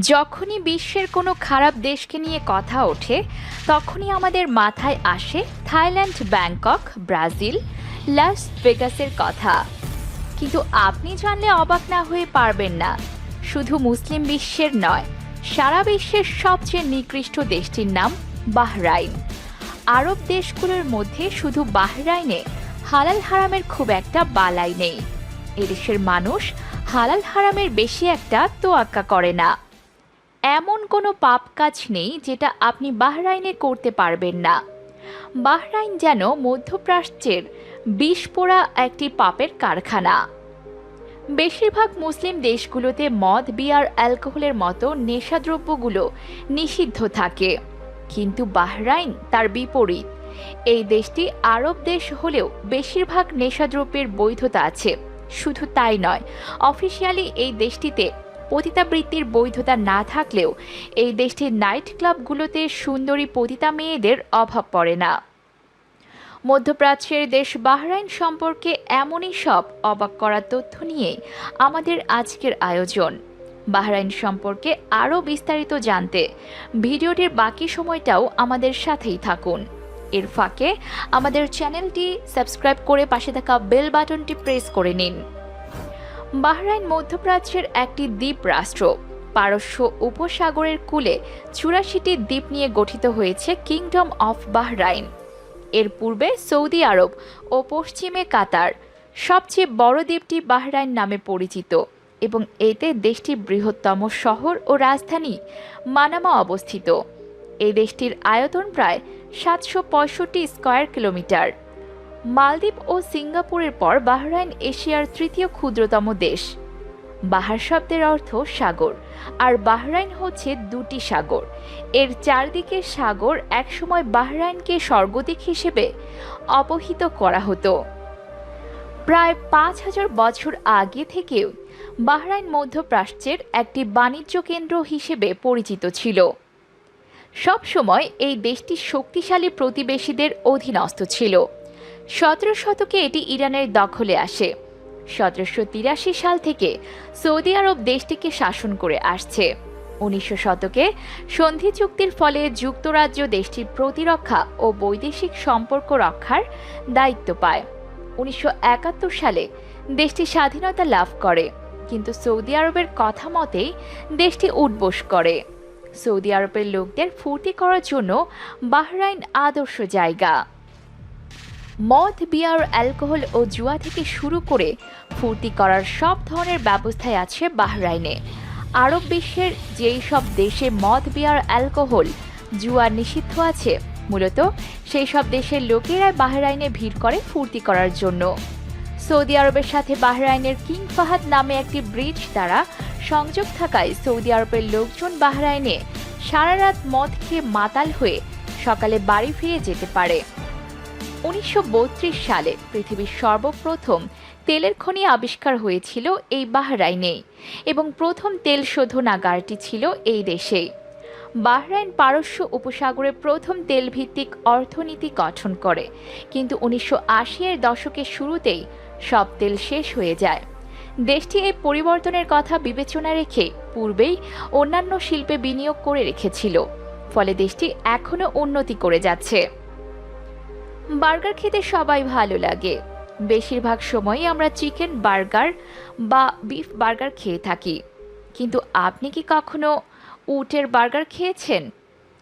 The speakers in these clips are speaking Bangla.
যখনই বিশ্বের কোনো খারাপ দেশকে নিয়ে কথা ওঠে, তখনই আমাদের মাথায় আসে থাইল্যান্ড, ব্যাংকক, ব্রাজিল, লাস ভেগাসের কথা। কিন্তু আপনি জানলে অবাক না হয়ে পারবেন না, শুধু মুসলিম বিশ্বের নয়, সারা বিশ্বের সবচেয়ে নিকৃষ্ট দেশটির নাম বাহরাইন। আরব দেশগুলোর মধ্যে শুধু বাহরাইনে হালাল হারামের খুব একটা বালাই নেই। এদেশের মানুষ হালাল হারামের বেশি একটা তোয়াক্কা করে না। এমন কোনো পাপ কাজ নেই যেটা আপনি বাহরাইনে করতে পারবেন না। বাহরাইন যেন মধ্যপ্রাচ্যের বিষ পোড়া একটি পাপের কারখানা। বেশিরভাগ মুসলিম দেশগুলোতে মদ, বিয়ার, অ্যালকোহলের মতো নেশাদ্রব্যগুলো নিষিদ্ধ থাকে। কিন্তু বাহরাইন তার বিপরীত। এই দেশটি আরব দেশ হলেও বেশিরভাগ নেশাদ্রব্যের বৈধতা আছে। শুধু তাই নয়, অফিসিয়ালি এই দেশটিতে পতিতাবৃত্তির বৈধতা না থাকলেও এই দেশটির নাইট ক্লাবগুলোতে সুন্দরী পতিতা মেয়েদের অভাব পড়ে না। মধ্যপ্রাচ্যের দেশ বাহরাইন সম্পর্কে এমনই সব অবাক করা তথ্য নিয়ে আমাদের আজকের আয়োজন। বাহরাইন সম্পর্কে আরও বিস্তারিত জানতে ভিডিওটির বাকি সময়টাও আমাদের সাথেই থাকুন। এর ফাঁকে আমাদের চ্যানেলটি সাবস্ক্রাইব করে পাশে থাকা বেল বাটনটি প্রেস করে নিন। বাহরাইন মধ্যপ্রাচ্যের একটি দ্বীপ রাষ্ট্র। পারস্য উপসাগরের কূলে চুরাশিটি দ্বীপ নিয়ে গঠিত হয়েছে কিংডম অফ বাহরাইন। এর পূর্বে সৌদি আরব ও পশ্চিমে কাতার। সবচেয়ে বড় দ্বীপটি বাহরাইন নামে পরিচিত এবং এতে দেশটির বৃহত্তম শহর ও রাজধানী মানামা অবস্থিত। এই দেশটির আয়তন প্রায় সাতশো পঁয়ষট্টি স্কয়ার কিলোমিটার। মালদ্বীপ ও সিঙ্গাপুরের পর বাহরাইন এশিয়ার তৃতীয় ক্ষুদ্রতম দেশ। বাহার শব্দের অর্থ সাগর, আর বাহরাইন হচ্ছে দুটি সাগর। এর চারদিকের সাগর একসময় বাহরাইনকে স্বর্গদিক হিসেবে অপহিত করা হতো। প্রায় পাঁচ হাজার বছর আগে থেকেও বাহরাইন মধ্যপ্রাচ্যের একটি বাণিজ্য কেন্দ্র হিসেবে পরিচিত ছিল। সব সময় এই দেশটি শক্তিশালী প্রতিবেশীদের অধীনস্থ ছিল। সতেরো শতকে এটি ইরানের দখলে আসে। সতেরোশো তিরাশি সাল থেকে সৌদি আরব দেশটিকে শাসন করে আসছে। উনিশশো শতকে সন্ধি চুক্তির ফলে যুক্তরাজ্য দেশটির প্রতিরক্ষা ও বৈদেশিক সম্পর্ক রক্ষার দায়িত্ব পায়। উনিশশো একাত্তর সালে দেশটি স্বাধীনতা লাভ করে, কিন্তু সৌদি আরবের কথা মতেই দেশটি উঠবোস করে। সৌদি আরবের লোকদের ফুর্তি করার জন্য বাহরাইন আদর্শ জায়গা। মদ, বিয়ার, অ্যালকোহল ও জুয়া থেকে শুরু করে ফুর্তি করার সব ধরনের ব্যবস্থায় আছে বাহরাইনে। আরব বিশ্বের যেই সব দেশে মদ, বিয়ার, অ্যালকোহল, জুয়া নিষিদ্ধ আছে, মূলত সেই সব দেশের লোকেরাই বাহরাইনে ভিড় করে ফুর্তি করার জন্য। সৌদি আরবের সাথে বাহরাইনের কিং ফাহাদ নামে একটি ব্রিজ দ্বারা সংযোগ থাকায় সৌদি আরবের লোকজন বাহরাইনে সারা রাত মদ খেয়ে মাতাল হয়ে সকালে বাড়ি ফিরে যেতে পারে। উনিশশো বত্রিশ সালে পৃথিবীর সর্বপ্রথম তেলের খনি আবিষ্কার হয়েছিল এই বাহরাইনে এবং প্রথম তেল শোধনাগারটি ছিল এই দেশে। বাহরাইন পারস্য উপসাগরে প্রথম তেলভিত্তিক অর্থনীতি গঠন করে, কিন্তু উনিশশো এর দশকের শুরুতেই সব তেল শেষ হয়ে যায়। দেশটি এই পরিবর্তনের কথা বিবেচনা রেখে পূর্বেই অন্যান্য শিল্পে বিনিয়োগ করে রেখেছিল, ফলে দেশটি এখনও উন্নতি করে যাচ্ছে। বার্গার খেতে সবাই ভালো লাগে। বেশিরভাগ সময়ই আমরা চিকেন বার্গার বা বিফ বার্গার খেয়ে থাকি। কিন্তু আপনি কি কখনো উটের বার্গার খেয়েছেন?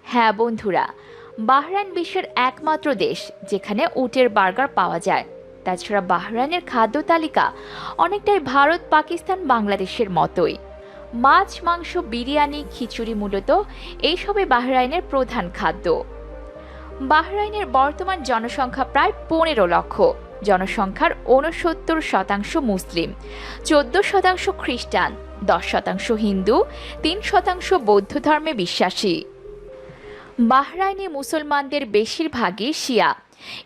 হ্যাঁ বন্ধুরা, বাহরাইন বিশ্বের একমাত্র দেশ যেখানে উটের বার্গার পাওয়া যায়। তাছাড়া বাহরাইনের খাদ্য তালিকা অনেকটাই ভারত, পাকিস্তান, বাংলাদেশের মতোই। মাছ, মাংস, বিরিয়ানি, খিচুড়ি মূলত এইসবই বাহরাইনের প্রধান খাদ্য। বাহরাইনের বর্তমান জনসংখ্যা প্রায় পনেরো লক্ষ। জনসংখ্যার ঊনসত্তর শতাংশ মুসলিম, চোদ্দ শতাংশ খ্রিস্টান, দশ শতাংশ হিন্দু, তিন শতাংশ বৌদ্ধ ধর্মে বিশ্বাসী। বাহরাইনে মুসলমানদের বেশিরভাগই শিয়া।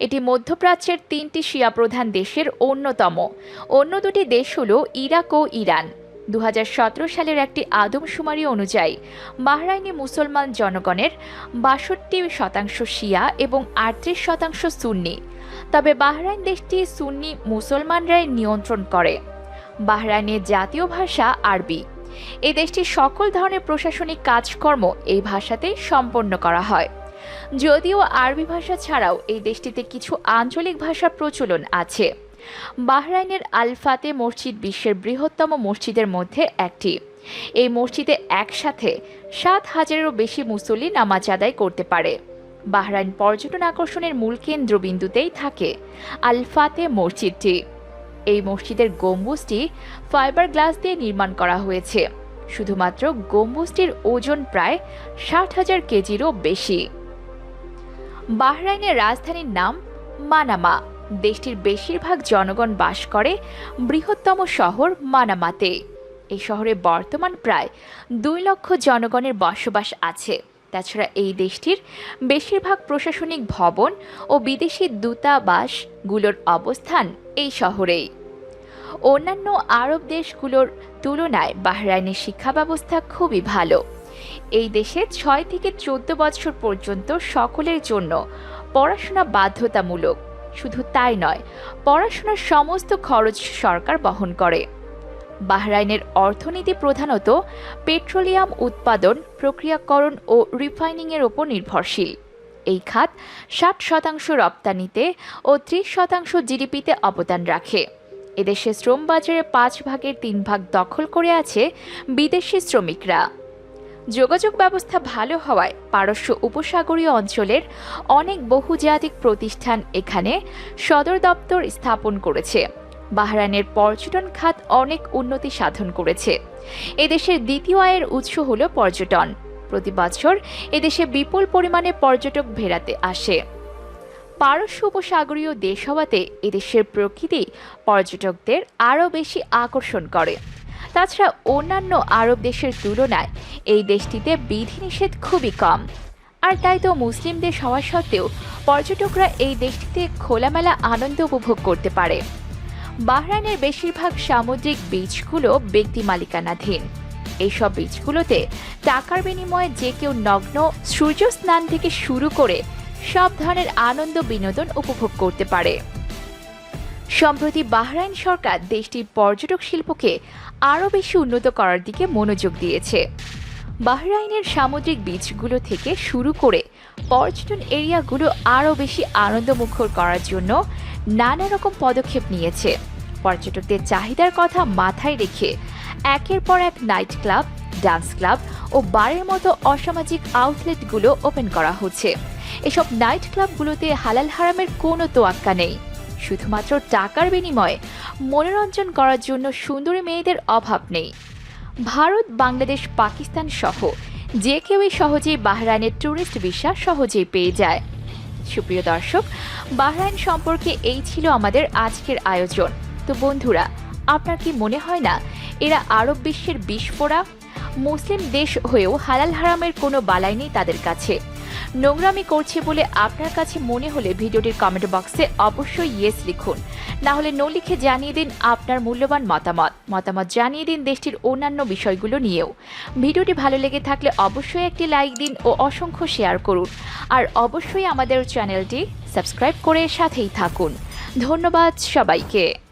এটি মধ্যপ্রাচ্যের তিনটি শিয়া প্রধান দেশের অন্যতম। অন্য দুটি দেশ হল ইরাক ও ইরান। দু হাজার সতেরো সালের একটি আদমশুমারি অনুযায়ী বাহরাইনি মুসলমান জনগণের বাষট্টি শতাংশ শিয়া এবং আটত্রিশ শতাংশ সুন্নি। তবে বাহরাইন দেশটি সুন্নি মুসলমানরাই নিয়ন্ত্রণ করে। বাহরাইনের জাতীয় ভাষা আরবি। এই দেশটির সকল ধরনের প্রশাসনিক কাজকর্ম এই ভাষাতেই সম্পন্ন করা হয়। যদিও আরবি ভাষা ছাড়াও এই দেশটিতে কিছু আঞ্চলিক ভাষার প্রচলন আছে। বাহরাইনের আলফাতে মসজিদ বিশ্বের বৃহত্তম মসজিদের মধ্যে একটি। এই মসজিদে একসাথে সাত হাজারেরও বেশি মুসল্লি নামাজ আদায় করতে পারে। বাহরাইন পর্যটন আকর্ষণের মূল কেন্দ্রবিন্দুতেই থাকে আলফাতে মসজিদটি। এই মসজিদের গম্বুজটি ফাইবার গ্লাস দিয়ে নির্মাণ করা হয়েছে। শুধুমাত্র গম্বুজটির ওজন প্রায় ষাট হাজার কেজিরও বেশি। বাহরাইনের রাজধানীর নাম মানামা। দেশটির বেশিরভাগ জনগণ বাস করে বৃহত্তম শহর মানামাতে। এই শহরে বর্তমান প্রায় দুই লক্ষ জনগণের বসবাস আছে। তাছাড়া এই দেশটির বেশিরভাগ প্রশাসনিক ভবন ও বিদেশি দূতাবাসগুলোর অবস্থান এই শহরেই। অন্যান্য আরব দেশগুলোর তুলনায় বাহরাইনের শিক্ষা ব্যবস্থা খুবই ভালো। এই দেশে ছয় থেকে চোদ্দ বছর পর্যন্ত সকলের জন্য পড়াশোনা বাধ্যতামূলক। শুধু তাই নয়, পড়াশোনার সমস্ত খরচ সরকার বহন করে। বাহরাইনের অর্থনীতি প্রধানত পেট্রোলিয়াম উৎপাদন, প্রক্রিয়াকরণ ও রিফাইনিংয়ের ওপর নির্ভরশীল। এই খাত ষাট শতাংশ রপ্তানিতে ও ত্রিশ শতাংশ জিডিপিতে অবদান রাখে। এদেশে শ্রম বাজারে পাঁচ ভাগের তিন ভাগ দখল করে আছে বিদেশি শ্রমিকরা। যোগাযোগ ব্যবস্থা ভালো হওয়ায় পারস্য উপসাগরীয় অঞ্চলের অনেক বহুজাতিক প্রতিষ্ঠান এখানে সদর দপ্তর স্থাপন করেছে। বাহরাইনের পর্যটন খাত অনেক উন্নতি সাধন করেছে। এদেশের দ্বিতীয় আয়ের উৎস হল পর্যটন। প্রতি বছর এদেশে বিপুল পরিমাণে পর্যটক ভেড়াতে আসে। পারস্য উপসাগরীয় দেশ হওয়াতে এদেশের প্রকৃতি পর্যটকদের আরও বেশি আকর্ষণ করে। তাছাড়া অন্যান্য আরব দেশের তুলনায় এই দেশটিতে বিধিনিষেধ খুবই কম। আর তাই তো মুসলিম দেশ হওয়া সত্ত্বেও পর্যটকরা এই দেশটিতে খোলামেলা আনন্দ উপভোগ করতে পারে। বাহরাইনের বেশিরভাগ সামুদ্রিক বীচগুলো ব্যক্তি মালিকানাধীন। এইসব বীচগুলোতে টাকার বিনিময়ে যে কেউ নগ্ন সূর্য স্নান থেকে শুরু করে সব ধরনের আনন্দ বিনোদন উপভোগ করতে পারে। সম্প্রতি বাহরাইন সরকার দেশটির পর্যটক শিল্পকে আরও বেশি উন্নত করার দিকে মনোযোগ দিয়েছে। বাহরাইনের সামুদ্রিক বীচগুলো থেকে শুরু করে পর্যটন এরিয়াগুলো আরও বেশি আনন্দমুখর করার জন্য নানা রকম পদক্ষেপ নিয়েছে। পর্যটকদের চাহিদার কথা মাথায় রেখে একের পর এক নাইট ক্লাব, ডান্স ক্লাব ও বারের মতো অসামাজিক আউটলেটগুলো ওপেন করা হচ্ছে। এসব নাইট ক্লাবগুলোতে হালাল হারামের কোনো তোয়াক্কা নেই। শুধুমাত্র টাকার বিনিময়ে মনোরঞ্জন করার জন্য সুন্দরী মেয়েদের অভাব নেই। ভারত, বাংলাদেশ, পাকিস্তান সহ যে কেউই সহজেই বাহরাইনের ট্যুরিস্ট ভিসা সহজেই পেয়ে যায়। সুপ্রিয় দর্শক, বাহরাইন সম্পর্কে এই ছিল আমাদের আজকের আয়োজন। তো বন্ধুরা, আপনার কি মনে হয় না, এরা আরব বিশ্বের বিস্ফোরা মুসলিম দেশ হয়েও হালাল হারামের কোনো বালাই নেই তাদের কাছে। নোংরামি করছে বলে আপনার কাছে মনে হলে ভিডিওটির কমেন্ট বক্সে অবশ্যই ইয়েস লিখুন। না হলে নো লিখে জানিয়ে দিন আপনার মূল্যবান মতামত। মতামত জানিয়ে দিন দেশটির অন্যান্য বিষয়গুলো নিয়েও। ভিডিওটি ভালো লেগে থাকলে অবশ্যই একটি লাইক দিন ও অসংখ্য শেয়ার করুন। আর অবশ্যই আমাদের চ্যানেলটি সাবস্ক্রাইব করে সাথেই থাকুন। ধন্যবাদ সবাইকে।